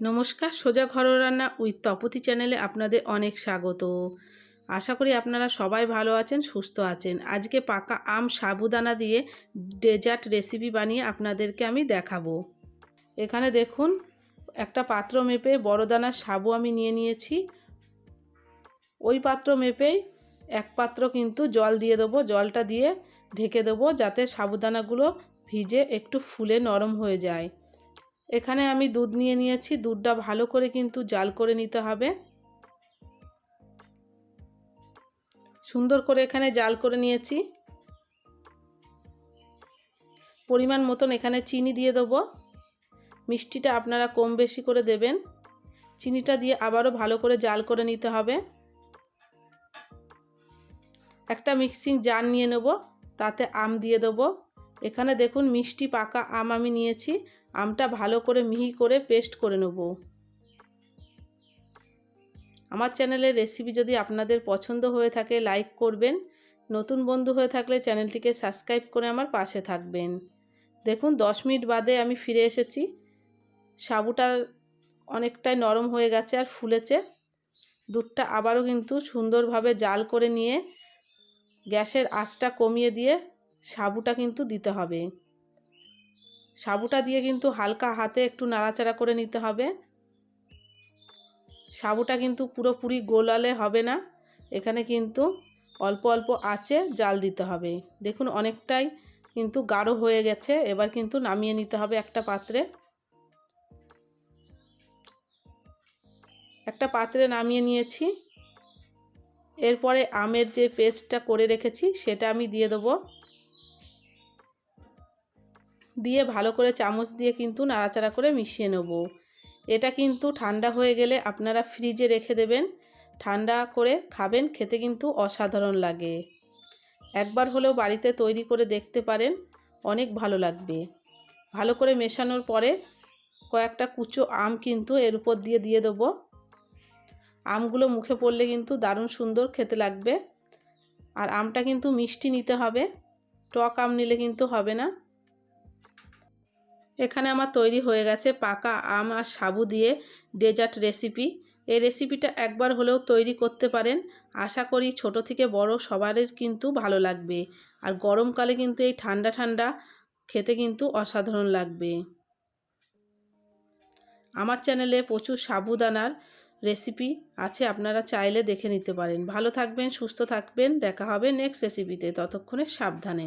নমস্কার, সোজা ঘরোয়া রান্না উইথ তপতি চ্যানেলে আপনাদের অনেক স্বাগত। আশা করি আপনারা সবাই ভালো আছেন, সুস্থ আছেন। আজকে পাকা আম সাবুদানা দিয়ে ডেজার্ট রেসিপি বানিয়ে আপনাদেরকে আমি দেখাবো। এখানে দেখুন, একটা পাত্র মেপে বড় দানার সাবু আমি নিয়ে নিয়েছি। ওই পাত্র মেপেই এক পাত্র কিন্তু জল দিয়ে দেবো, জলটা দিয়ে ঢেকে দেবো যাতে সাবুদানাগুলো ভিজে একটু ফুলে নরম হয়ে যায়। এখানে আমি দুধ নিয়ে নিয়েছি। দুধটা ভালো করে কিন্তু জাল করে নিতে হবে। সুন্দর করে এখানে জাল করে নিয়েছি। পরিমাণ মতন এখানে চিনি দিয়ে দেবো। মিষ্টিটা আপনারা কম বেশি করে দেবেন। চিনিটা দিয়ে আবারও ভালো করে জাল করে নিতে হবে। একটা মিক্সিং জার নিয়ে নেব। তাতে আম দিয়ে দেবো। এখানে দেখুন মিষ্টি পাকা আম আমি নিয়েছি। আমটা ভালো করে মিহি করে পেস্ট করে নেব। আমার চ্যানেলের রেসিপি যদি আপনাদের পছন্দ হয়ে থাকে, লাইক করবেন। নতুন বন্ধু হয়ে থাকলে চ্যানেলটিকে সাবস্ক্রাইব করে আমার পাশে থাকবেন। দেখুন, দশ মিনিট বাদে আমি ফিরে এসেছি। সাবুটা অনেকটাই নরম হয়ে গেছে আর ফুলেছে। দুধটা আবারও কিন্তু সুন্দরভাবে জাল করে নিয়ে গ্যাসের আঁচটা কমিয়ে দিয়ে সাবুটা কিন্তু দিতে হবে। সাবুটা দিয়ে কিন্তু হালকা হাতে একটু নাড়াচাড়া করে নিতে হবে। সাবুটা কিন্তু পুরোপুরি গোলালে হবে না। এখানে কিন্তু অল্প অল্প আছে জাল দিতে হবে। দেখুন অনেকটাই কিন্তু গাঢ় হয়ে গেছে। এবার কিন্তু নামিয়ে নিতে হবে একটা পাত্রে। একটা পাত্রে নামিয়ে নিয়েছি। এরপরে আমের যে পেস্টটা করে রেখেছি, সেটা আমি দিয়ে দেবো। দিয়ে ভালো করে চামচ দিয়ে কিন্তু নাড়াচাড়া করে মিশিয়ে নেব। এটা কিন্তু ঠান্ডা হয়ে গেলে আপনারা ফ্রিজে রেখে দেবেন। ঠান্ডা করে খাবেন, খেতে কিন্তু অসাধারণ লাগে। একবার হলেও বাড়িতে তৈরি করে দেখতে পারেন, অনেক ভালো লাগবে। ভালো করে মেশানোর পরে কয়েকটা কুচো আম কিন্তু এর উপর দিয়ে দিয়ে দেবো। আমগুলো মুখে পড়লে কিন্তু দারুণ সুন্দর খেতে লাগবে। আর আমটা কিন্তু মিষ্টি নিতে হবে। টক আম নিলে কিন্তু হবে না। এখানে আমার তৈরি হয়ে গেছে পাকা আম আর সাবু দিয়ে ডেজার্ট রেসিপি। এই রেসিপিটা একবার হলেও তৈরি করতে পারেন। আশা করি ছোট থেকে বড় সবারই কিন্তু ভালো লাগবে। আর গরমকালে কিন্তু এই ঠান্ডা ঠান্ডা খেতে কিন্তু অসাধারণ লাগবে। আমার চ্যানেলে প্রচুর সাবুদানার রেসিপি আছে, আপনারা চাইলে দেখে নিতে পারেন। ভালো থাকবেন, সুস্থ থাকবেন, দেখা হবে নেক্সট রেসিপিতে ততক্ষণে সাবধানে।